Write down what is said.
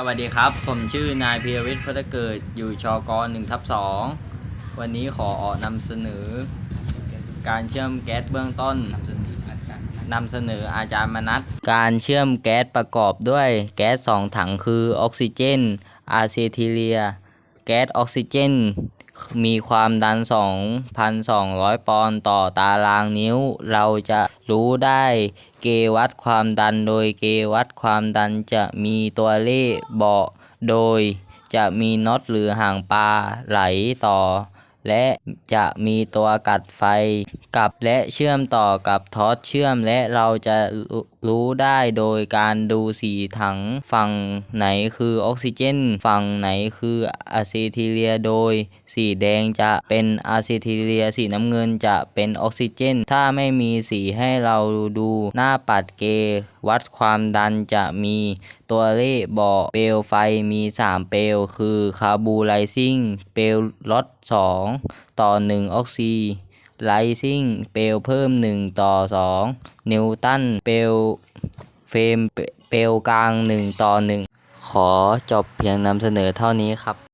สวัสดีครับ ผมชื่อนายพีรวิทย์พัฒเกิดอยู่ชกหนึ่งทับสองวันนี้ขอออกนำเสนอ การเชื่อมแก๊สเบื้องต้นนำเสนออาจารย์มนัสการเชื่อมแก๊สประกอบด้วยแก๊สสองถังคือออกซิเจนอะเซทิเลีย แก๊สออกซิเจน มีความดัน 2,200 ปอนด์ต่อตารางนิ้ว เราจะรู้ได้เกวัดความดันโดยเกวัดความดันจะมีตัวเลขบอกโดยจะมีน็อตหรือหางปลาไหลต่อ และจะมีตัวกัดไฟกับและเชื่อมต่อกับท็อตเชื่อมและเราจะรู้ได้โดยการดูสีถังฝั่งไหนคือออกซิเจน ฝั่งไหนคืออะเซทิเลียโดย สีแดงจะเป็นอะเซทิเลียสีน้ำเงินจะเป็นออกซิเจน ถ้าไม่มีสีให้เราดูหน้าปัดเก วัดความดันจะมีตัวเลขบอกเปลวไฟมี 3 เปลวคือคาร์บูไลซิ่งเปลวลด2ต่อ 1 ออกซี ไลซิ่งเปลวเพิ่ม 1 ต่อ 2 นิวตันเปลวเฟรมเปลวกลาง 1 ต่อ 1 ขอจบเพียงนำเสนอเท่านี้ครับ